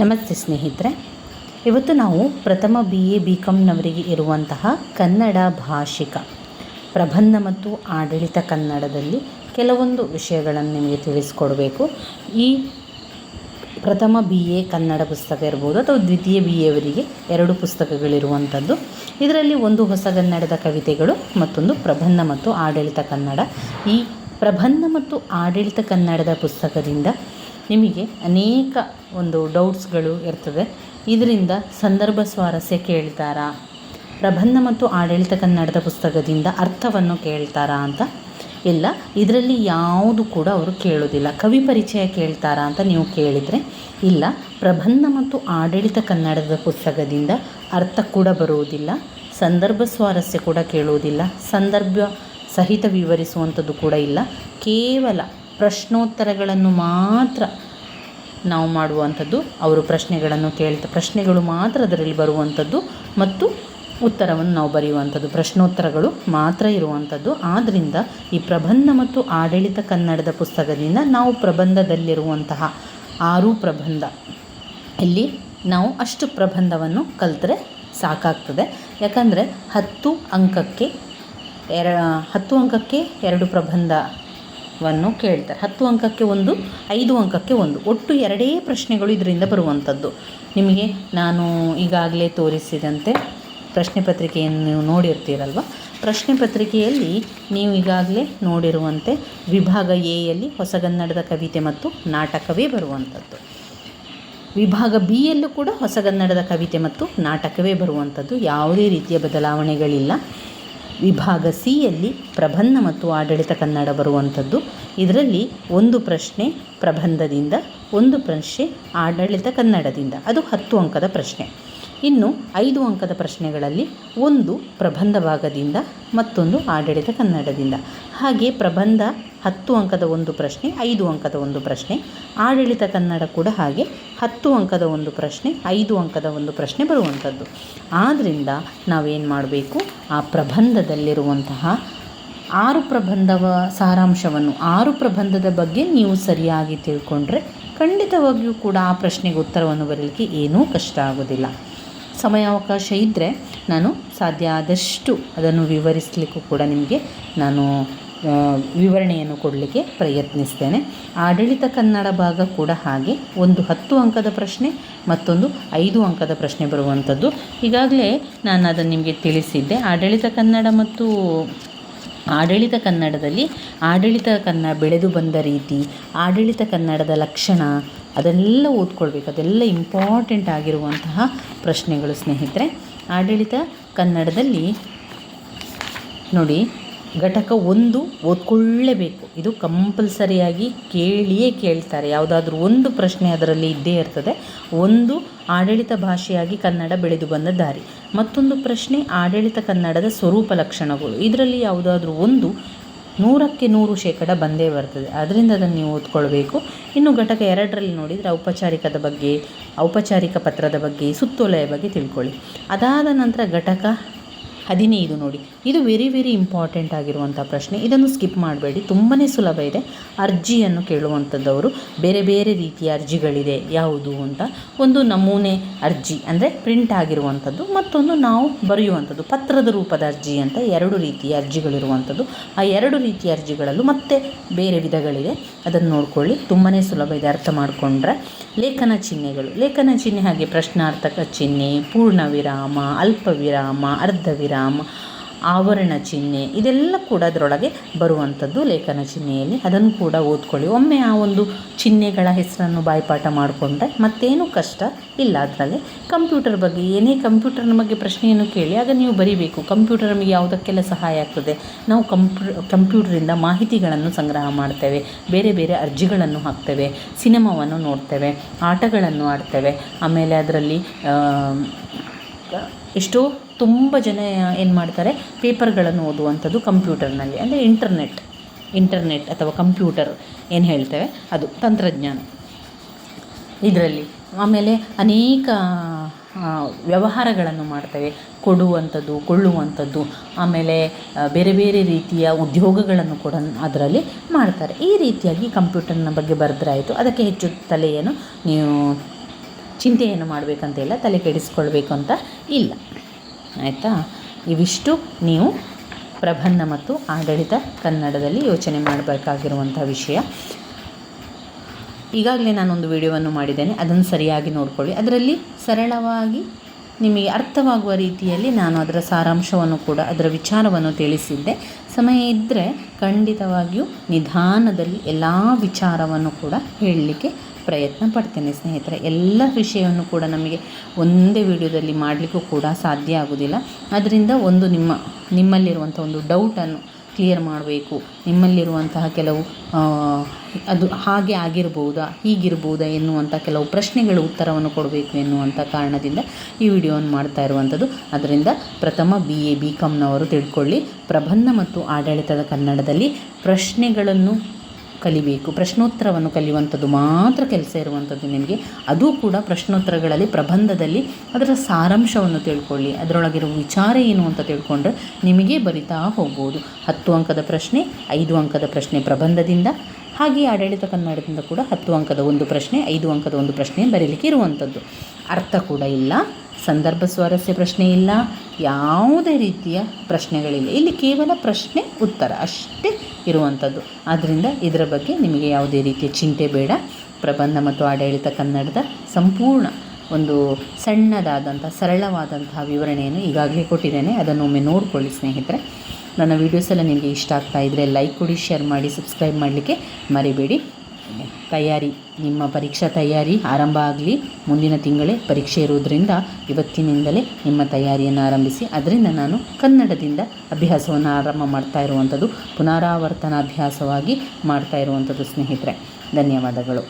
ನಮಸ್ತೆ ಸ್ನೇಹಿತರೆ. ಇವತ್ತು ನಾವು ಪ್ರಥಮ ಬಿ ಎ ಬಿ ಕಾಮ್ನವರಿಗೆ ಇರುವಂತಹ ಕನ್ನಡ ಭಾಷಿಕ, ಪ್ರಬಂಧ ಮತ್ತು ಆಡಳಿತ ಕನ್ನಡದಲ್ಲಿ ಕೆಲವೊಂದು ವಿಷಯಗಳನ್ನು ನಿಮಗೆ ತಿಳಿಸ್ಕೊಡಬೇಕು. ಈ ಪ್ರಥಮ ಬಿ ಎ ಕನ್ನಡ ಪುಸ್ತಕ ಇರ್ಬೋದು ಅಥವಾ ದ್ವಿತೀಯ ಬಿ ಎವರಿಗೆ ಎರಡು ಪುಸ್ತಕಗಳಿರುವಂಥದ್ದು. ಇದರಲ್ಲಿ ಒಂದು ಹೊಸಗನ್ನಡದ ಕವಿತೆಗಳು ಮತ್ತೊಂದು ಪ್ರಬಂಧ ಮತ್ತು ಆಡಳಿತ ಕನ್ನಡ. ಈ ಪ್ರಬಂಧ ಮತ್ತು ಆಡಳಿತ ಕನ್ನಡದ ಪುಸ್ತಕದಿಂದ ನಿಮಗೆ ಅನೇಕ ಒಂದು ಡೌಟ್ಸ್ಗಳು ಇರ್ತದೆ. ಇದರಿಂದ ಸಂದರ್ಭ ಸ್ವಾರಸ್ಯ ಕೇಳ್ತಾರಾ? ಪ್ರಬಂಧ ಮತ್ತು ಆಡಳಿತ ಕನ್ನಡದ ಪುಸ್ತಕದಿಂದ ಅರ್ಥವನ್ನು ಕೇಳ್ತಾರಾ ಅಂತ? ಇಲ್ಲ, ಇದರಲ್ಲಿ ಯಾವುದು ಕೂಡ ಅವರು ಕೇಳೋದಿಲ್ಲ ಕವಿ ಪರಿಚಯ ಕೇಳ್ತಾರಾ ಅಂತ ನೀವು ಕೇಳಿದರೆ ಇಲ್ಲ, ಪ್ರಬಂಧ ಮತ್ತು ಆಡಳಿತ ಕನ್ನಡದ ಪುಸ್ತಕದಿಂದ ಅರ್ಥ ಕೂಡ ಬರುವುದಿಲ್ಲ, ಸಂದರ್ಭ ಸ್ವಾರಸ್ಯ ಕೂಡ ಕೇಳುವುದಿಲ್ಲ, ಸಂದರ್ಭ ಸಹಿತ ವಿವರಿಸುವಂಥದ್ದು ಕೂಡ ಇಲ್ಲ, ಕೇವಲ ಪ್ರಶ್ನೋತ್ತರಗಳನ್ನು ಮಾತ್ರ ನಾವು ಮಾಡುವಂಥದ್ದು. ಅವರು ಪ್ರಶ್ನೆಗಳನ್ನು ಕೇಳ್ತಾ, ಪ್ರಶ್ನೆಗಳು ಮಾತ್ರ ಅದರಲ್ಲಿ ಬರುವಂಥದ್ದು ಮತ್ತು ಉತ್ತರವನ್ನು ನಾವು ಬರೆಯುವಂಥದ್ದು. ಪ್ರಶ್ನೋತ್ತರಗಳು ಮಾತ್ರ ಇರುವಂಥದ್ದು. ಆದ್ದರಿಂದ ಈ ಪ್ರಬಂಧ ಮತ್ತು ಆಡಳಿತ ಕನ್ನಡದ ಪುಸ್ತಕದಿಂದ ನಾವು ಪ್ರಬಂಧದಲ್ಲಿರುವಂತಹ ಆರು ಪ್ರಬಂಧ. ಇಲ್ಲಿ ನಾವು ಅಷ್ಟು ಪ್ರಬಂಧವನ್ನು ಕಲಿತ್ರೆ ಸಾಕಾಗ್ತದೆ. ಯಾಕಂದರೆ ಹತ್ತು ಅಂಕಕ್ಕೆ ಎರ ಹತ್ತು ಅಂಕಕ್ಕೆ ಎರಡು ಪ್ರಬಂಧವನ್ನು ಕೇಳ್ತಾರೆ. ಹತ್ತು ಅಂಕಕ್ಕೆ ಒಂದು, ಐದು ಅಂಕಕ್ಕೆ ಒಂದು. ಒಟ್ಟು ಎರಡೇ ಪ್ರಶ್ನೆಗಳು ಇದರಿಂದ ಬರುವಂಥದ್ದು. ನಿಮಗೆ ನಾನು ಈಗಾಗಲೇ ತೋರಿಸಿದಂತೆ ಪ್ರಶ್ನೆ ಪತ್ರಿಕೆಯನ್ನು ನೀವು ನೋಡಿರ್ತೀರಲ್ವ? ಪ್ರಶ್ನೆ ಪತ್ರಿಕೆಯಲ್ಲಿ ನೀವು ಈಗಾಗಲೇ ನೋಡಿರುವಂತೆ ವಿಭಾಗ ಎಯಲ್ಲಿ ಹೊಸಗನ್ನಡದ ಕವಿತೆ ಮತ್ತು ನಾಟಕವೇ ಬರುವಂಥದ್ದು. ವಿಭಾಗ ಬಿ ಯಲ್ಲೂ ಕೂಡ ಹೊಸಗನ್ನಡದ ಕವಿತೆ ಮತ್ತು ನಾಟಕವೇ ಬರುವಂಥದ್ದು. ಯಾವುದೇ ರೀತಿಯ ಬದಲಾವಣೆಗಳಿಲ್ಲ. ವಿಭಾಗ ಸಿಯಲ್ಲಿ ಪ್ರಬಂಧ ಮತ್ತು ಆಡಳಿತ ಕನ್ನಡ ಬರುವಂಥದ್ದು. ಇದರಲ್ಲಿ ಒಂದು ಪ್ರಶ್ನೆ ಪ್ರಬಂಧದಿಂದ, ಒಂದು ಪ್ರಶ್ನೆ ಆಡಳಿತ ಕನ್ನಡದಿಂದ. ಅದು ಹತ್ತು ಅಂಕದ ಪ್ರಶ್ನೆ. ಇನ್ನು ಐದು ಅಂಕದ ಪ್ರಶ್ನೆಗಳಲ್ಲಿ ಒಂದು ಪ್ರಬಂಧ ಭಾಗದಿಂದ ಮತ್ತೊಂದು ಆಡಳಿತ ಕನ್ನಡದಿಂದ. ಹಾಗೆ ಪ್ರಬಂಧ ಹತ್ತು ಅಂಕದ ಒಂದು ಪ್ರಶ್ನೆ, ಐದು ಅಂಕದ ಒಂದು ಪ್ರಶ್ನೆ. ಆಡಳಿತ ಕನ್ನಡ ಕೂಡ ಹಾಗೆ, ಹತ್ತು ಅಂಕದ ಒಂದು ಪ್ರಶ್ನೆ, ಐದು ಅಂಕದ ಒಂದು ಪ್ರಶ್ನೆ ಬರುವಂಥದ್ದು. ಆದ್ದರಿಂದ ನಾವೇನು ಮಾಡಬೇಕು? ಆ ಪ್ರಬಂಧದಲ್ಲಿರುವಂತಹ ಆರು ಪ್ರಬಂಧವ ಸಾರಾಂಶವನ್ನು, ಆರು ಪ್ರಬಂಧದ ಬಗ್ಗೆ ನೀವು ಸರಿಯಾಗಿ ತಿಳ್ಕೊಂಡ್ರೆ ಖಂಡಿತವಾಗಿಯೂ ಕೂಡ ಆ ಪ್ರಶ್ನೆಗೆ ಉತ್ತರವನ್ನು ಬರಲಿಕ್ಕೆ ಏನೂ ಕಷ್ಟ ಆಗೋದಿಲ್ಲ. ಸಮಯಾವಕಾಶ ಇದ್ದರೆ ನಾನು ಸಾಧ್ಯ ಆದಷ್ಟು ಅದನ್ನು ವಿವರಿಸಲಿಕ್ಕೂ ಕೂಡ ನಿಮಗೆ ನಾನು ವಿವರಣೆಯನ್ನು ಕೊಡಲಿಕ್ಕೆ ಪ್ರಯತ್ನಿಸ್ತೇನೆ. ಆಡಳಿತ ಕನ್ನಡ ಭಾಗ ಕೂಡ ಹಾಗೆ ಒಂದು ಹತ್ತು ಅಂಕದ ಪ್ರಶ್ನೆ, ಮತ್ತೊಂದು ಐದು ಅಂಕದ ಪ್ರಶ್ನೆ ಬರುವಂಥದ್ದು. ಈಗಾಗಲೇ ನಾನು ಅದನ್ನು ನಿಮಗೆ ತಿಳಿಸಿದ್ದೆ. ಆಡಳಿತ ಕನ್ನಡ ಮತ್ತು ಆಡಳಿತ ಕನ್ನಡದಲ್ಲಿ ಆಡಳಿತ ಕನ್ನಡ ಬೆಳೆದು ಬಂದ ರೀತಿ, ಆಡಳಿತ ಕನ್ನಡದ ಲಕ್ಷಣ, ಅದೆಲ್ಲ ಓದ್ಕೊಳ್ಬೇಕು. ಅದೆಲ್ಲ ಇಂಪಾರ್ಟೆಂಟ್ ಆಗಿರುವಂತಹ ಪ್ರಶ್ನೆಗಳು ಸ್ನೇಹಿತರೆ. ಆಡಳಿತ ಕನ್ನಡದಲ್ಲಿ ನೋಡಿ ಘಟಕ ಒಂದು ಓದ್ಕೊಳ್ಳೇಬೇಕು. ಇದು ಕಂಪಲ್ಸರಿಯಾಗಿ ಕೇಳಿಯೇ ಕೇಳ್ತಾರೆ. ಯಾವುದಾದ್ರೂ ಒಂದು ಪ್ರಶ್ನೆ ಅದರಲ್ಲಿ ಇದ್ದೇ ಇರ್ತದೆ. ಒಂದು ಆಡಳಿತ ಭಾಷೆಯಾಗಿ ಕನ್ನಡ ಬೆಳೆದು ಬಂದ ದಾರಿ. ಮತ್ತೊಂದು ಪ್ರಶ್ನೆ ಆಡಳಿತ ಕನ್ನಡದ ಸ್ವರೂಪ ಲಕ್ಷಣಗಳು. ಇದರಲ್ಲಿ ಯಾವುದಾದ್ರೂ ಒಂದು ನೂರಕ್ಕೆ ನೂರು ಶೇಕಡ ಬಂದೇ ಬರ್ತದೆ. ಅದರಿಂದ ಅದನ್ನು ನೀವು ಓದ್ಕೊಳ್ಬೇಕು. ಇನ್ನು ಘಟಕ ಎರಡರಲ್ಲಿ ನೋಡಿದರೆ ಔಪಚಾರಿಕದ ಬಗ್ಗೆ, ಔಪಚಾರಿಕ ಪತ್ರದ ಬಗ್ಗೆ, ಸುತ್ತೋಲೆಯ ಬಗ್ಗೆ ತಿಳ್ಕೊಳ್ಳಿ. ಅದಾದ ನಂತರ ಘಟಕ ಹದಿನೈದು ನೋಡಿ. ಇದು ವೆರಿ ವೆರಿ ಇಂಪಾರ್ಟೆಂಟ್ ಆಗಿರುವಂಥ ಪ್ರಶ್ನೆ. ಇದನ್ನು ಸ್ಕಿಪ್ ಮಾಡಬೇಡಿ. ತುಂಬಾ ಸುಲಭ ಇದೆ. ಅರ್ಜಿಯನ್ನು ಕೇಳುವಂಥದ್ದವರು ಬೇರೆ ಬೇರೆ ರೀತಿಯ ಅರ್ಜಿಗಳಿದೆ. ಯಾವುದು ಅಂತ. ಒಂದು ನಮೂನೆ ಅರ್ಜಿ ಅಂದರೆ ಪ್ರಿಂಟ್ ಆಗಿರುವಂಥದ್ದು ಮತ್ತೊಂದು ನಾವು ಬರೆಯುವಂಥದ್ದು ಪತ್ರದ ರೂಪದ ಅರ್ಜಿ ಅಂತ ಎರಡು ರೀತಿಯ ಅರ್ಜಿಗಳಿರುವಂಥದ್ದು ಆ ಎರಡು ರೀತಿಯ ಅರ್ಜಿಗಳಲ್ಲೂ ಮತ್ತೆ ಬೇರೆ ವಿಧಗಳಿದೆ. ಅದನ್ನು ನೋಡ್ಕೊಳ್ಳಿ. ತುಂಬಾ ಸುಲಭ ಇದೆ ಅರ್ಥ ಮಾಡಿಕೊಂಡ್ರೆ. ಲೇಖನ ಚಿಹ್ನೆಗಳು. ಲೇಖನ ಚಿಹ್ನೆ ಹಾಗೆ ಪ್ರಶ್ನಾರ್ಥಕ ಚಿಹ್ನೆ ಪೂರ್ಣ ವಿರಾಮ ಅಲ್ಪ ವಿರಾಮ ಅರ್ಧ ವಿರಾಮ ಆವರಣ ಚಿಹ್ನೆ, ಇದೆಲ್ಲ ಕೂಡ ಅದರೊಳಗೆ ಬರುವಂಥದ್ದು ಲೇಖನ ಚಿಹ್ನೆಯಲ್ಲಿ. ಅದನ್ನು ಕೂಡ ಓದ್ಕೊಳ್ಳಿ. ಒಮ್ಮೆ ಆ ಒಂದು ಚಿಹ್ನೆಗಳ ಹೆಸರನ್ನು ಬಾಯ್ಪಾಠ ಮಾಡಿಕೊಂಡ್ರೆ ಮತ್ತೇನು ಕಷ್ಟ ಇಲ್ಲ ಅದರಲ್ಲಿ. ಕಂಪ್ಯೂಟರ್ ಬಗ್ಗೆ, ಏನೇ ಕಂಪ್ಯೂಟರ್ನ ಬಗ್ಗೆ ಪ್ರಶ್ನೆಯನ್ನು ಕೇಳಿ, ಆಗ ನೀವು ಬರಿಬೇಕು. ಕಂಪ್ಯೂಟರ್ ನಮಗೆ ಯಾವುದಕ್ಕೆಲ್ಲ ಸಹಾಯ ಆಗ್ತದೆ? ನಾವು ಕಂಪ್ಯೂ, ಕಂಪ್ಯೂಟರಿಂದ ಮಾಹಿತಿಗಳನ್ನು ಸಂಗ್ರಹ ಮಾಡ್ತೇವೆ. ಬೇರೆ ಬೇರೆ ಅರ್ಜಿಗಳನ್ನು ಹಾಕ್ತೇವೆ. ಸಿನಿಮಾವನ್ನು ನೋಡ್ತೇವೆ. ಆಟಗಳನ್ನು ಆಡ್ತೇವೆ. ಆಮೇಲೆ ಅದರಲ್ಲಿ ಎಷ್ಟೋ ತುಂಬ ಜನ ಏನು ಮಾಡ್ತಾರೆ? ಪೇಪರ್ಗಳನ್ನು ಓದುವಂಥದ್ದು ಕಂಪ್ಯೂಟರ್ನಲ್ಲಿ, ಅಂದರೆ ಇಂಟರ್ನೆಟ್ ಇಂಟರ್ನೆಟ್ ಅಥವಾ ಕಂಪ್ಯೂಟರ್ ಏನು ಹೇಳ್ತೇವೆ? ಅದು ತಂತ್ರಜ್ಞಾನ. ಇದರಲ್ಲಿ ಆಮೇಲೆ ಅನೇಕ ವ್ಯವಹಾರಗಳನ್ನು ಮಾಡ್ತೇವೆ. ಕೊಡುವಂಥದ್ದು, ಕೊಳ್ಳುವಂಥದ್ದು, ಆಮೇಲೆ ಬೇರೆ ಬೇರೆ ರೀತಿಯ ಉದ್ಯೋಗಗಳನ್ನು ಕೂಡ ಅದರಲ್ಲಿ ಮಾಡ್ತಾರೆ. ಈ ರೀತಿಯಾಗಿ ಕಂಪ್ಯೂಟರ್ನ ಬಗ್ಗೆ ಬರೆದ್ರಾಯಿತು ಅದಕ್ಕೆ ಹೆಚ್ಚು ತಲೆಯನ್ನು ನೀವು ಚಿಂತೆಯನ್ನು ಮಾಡಬೇಕಂತ ಇಲ್ಲ, ತಲೆ ಕೆಡಿಸ್ಕೊಳ್ಬೇಕು ಅಂತ ಇಲ್ಲ. ಆಯಿತಾ? ಇವಿಷ್ಟು ನೀವು ಪ್ರಬಂಧ ಮತ್ತು ಆಡಳಿತ ಕನ್ನಡದಲ್ಲಿ ಯೋಚನೆ ಮಾಡಬೇಕಾಗಿರುವಂಥ ವಿಷಯ. ಈಗಾಗಲೇ ನಾನೊಂದು ವಿಡಿಯೋವನ್ನು ಮಾಡಿದ್ದೇನೆ. ಅದನ್ನು ಸರಿಯಾಗಿ ನೋಡಿಕೊಳ್ಳಿ. ಅದರಲ್ಲಿ ಸರಳವಾಗಿ ನಿಮಗೆ ಅರ್ಥವಾಗುವ ರೀತಿಯಲ್ಲಿ ನಾನು ಅದರ ಸಾರಾಂಶವನ್ನು ಕೂಡ, ಅದರ ವಿಚಾರವನ್ನು ತಿಳಿಸಿದ್ದೆ. ಸಮಯ ಇದ್ದರೆ ಖಂಡಿತವಾಗಿಯೂ ನಿಧಾನದಲ್ಲಿ ಎಲ್ಲ ವಿಚಾರವನ್ನು ಕೂಡ ಹೇಳಲಿಕ್ಕೆ ಪ್ರಯತ್ನ ಪಡ್ತೇನೆ ಸ್ನೇಹಿತರೆ. ಎಲ್ಲ ವಿಷಯವನ್ನು ಕೂಡ ನಮಗೆ ಒಂದೇ ವಿಡಿಯೋದಲ್ಲಿ ಮಾಡಲಿಕ್ಕೂ ಕೂಡ ಸಾಧ್ಯ ಆಗೋದಿಲ್ಲ. ಅದರಿಂದ ಒಂದು ನಿಮ್ಮ, ನಿಮ್ಮಲ್ಲಿರುವಂಥ ಒಂದು ಡೌಟನ್ನು ಕ್ಲಿಯರ್ ಮಾಡಬೇಕು. ನಿಮ್ಮಲ್ಲಿರುವಂತಹ ಕೆಲವು ಅದು ಹಾಗೆ ಆಗಿರ್ಬೋದಾ, ಹೀಗಿರ್ಬೋದಾ ಎನ್ನುವಂಥ ಕೆಲವು ಪ್ರಶ್ನೆಗಳು ಉತ್ತರವನ್ನು ಕೊಡಬೇಕು ಎನ್ನುವಂಥ ಕಾರಣದಿಂದ ಈ ವಿಡಿಯೋವನ್ನು ಮಾಡ್ತಾ ಇರುವಂಥದ್ದು. ಅದರಿಂದ ಪ್ರಥಮ ಬಿ ಎ ಬಿ ಕಾಮ್ನವರು ತಿಳ್ಕೊಳ್ಳಿ. ಪ್ರಬಂಧ ಮತ್ತು ಆಡಳಿತದ ಕನ್ನಡದಲ್ಲಿ ಪ್ರಶ್ನೆಗಳನ್ನು ಕಲಿಬೇಕು. ಪ್ರಶ್ನೋತ್ತರವನ್ನು ಕಲಿಯುವಂಥದ್ದು ಮಾತ್ರ ಕೆಲಸ ಇರುವಂಥದ್ದು ನಿಮಗೆ. ಅದು ಕೂಡ ಪ್ರಶ್ನೋತ್ತರಗಳಲ್ಲಿ, ಪ್ರಬಂಧದಲ್ಲಿ ಅದರ ಸಾರಾಂಶವನ್ನು ತಿಳ್ಕೊಳ್ಳಿ. ಅದರೊಳಗಿರುವ ವಿಚಾರ ಏನು ಅಂತ ತಿಳ್ಕೊಂಡ್ರೆ ನಿಮಗೆ ಬರಿತಾ ಹೋಗ್ಬೋದು. ಹತ್ತು ಅಂಕದ ಪ್ರಶ್ನೆ, ಐದು ಅಂಕದ ಪ್ರಶ್ನೆ ಪ್ರಬಂಧದಿಂದ, ಹಾಗೆ ಆಡಳಿತ ಕನ್ನಡದಿಂದ ಕೂಡ ಹತ್ತು ಅಂಕದ ಒಂದು ಪ್ರಶ್ನೆ, ಐದು ಅಂಕದ ಒಂದು ಪ್ರಶ್ನೆ ಬರೀಲಿಕ್ಕೆ ಇರುವಂಥದ್ದು. ಅರ್ಥ ಕೂಡ ಇಲ್ಲ. ಸಂದರ್ಭ ಸ್ವಾರಸ್ಯ ಪ್ರಶ್ನೆ ಇಲ್ಲ. ಯಾವುದೇ ರೀತಿಯ ಪ್ರಶ್ನೆಗಳಿಲ್ಲ. ಇಲ್ಲಿ ಕೇವಲ ಪ್ರಶ್ನೆ ಉತ್ತರ ಅಷ್ಟೇ ಇರುವಂಥದ್ದು ಆದ್ದರಿಂದ ಇದರ ಬಗ್ಗೆ ನಿಮಗೆ ಯಾವುದೇ ರೀತಿಯ ಚಿಂತೆ ಬೇಡ. ಪ್ರಬಂಧ ಮತ್ತು ಆಡಳಿತ ಕನ್ನಡದ ಸಂಪೂರ್ಣ ಒಂದು ಸಣ್ಣದಾದಂಥ, ಸರಳವಾದಂತಹ ವಿವರಣೆಯನ್ನು ಈಗಾಗಲೇ ಕೊಟ್ಟಿದ್ದೇನೆ. ಅದನ್ನು ಒಮ್ಮೆ ನೋಡಿಕೊಳ್ಳಿ ಸ್ನೇಹಿತರೆ. ನನ್ನ ವೀಡಿಯೋಸ್ ಎಲ್ಲ ನಿಮಗೆ ಇಷ್ಟ ಆಗ್ತಾ ಇದ್ದರೆ ಲೈಕ್ ಕೊಡಿ ಶೇರ್ ಮಾಡಿ ಸಬ್ಸ್ಕ್ರೈಬ್ ಮಾಡಲಿಕ್ಕೆ ಮರಿಬೇಡಿ. ತಯಾರಿ, ನಿಮ್ಮ ಪರೀಕ್ಷಾ ತಯಾರಿ ಆರಂಭ ಆಗಲಿ, ಮುಂದಿನ ತಿಂಗಳೇ ಪರೀಕ್ಷೆ ಇರುವುದರಿಂದ ಇವತ್ತಿನಿಂದಲೇ ನಿಮ್ಮ ತಯಾರಿಯನ್ನು ಆರಂಭಿಸಿ, ಅದರಿಂದ ನಾನು ಕನ್ನಡದಿಂದ ಅಭ್ಯಾಸವನ್ನು ಆರಂಭ ಮಾಡ್ತಾ ಇರುವಂಥದ್ದು ಪುನರಾವರ್ತನ ಅಭ್ಯಾಸವಾಗಿ ಮಾಡ್ತಾ ಇರುವಂಥದ್ದು ಸ್ನೇಹಿತರೆ. ಧನ್ಯವಾದಗಳು.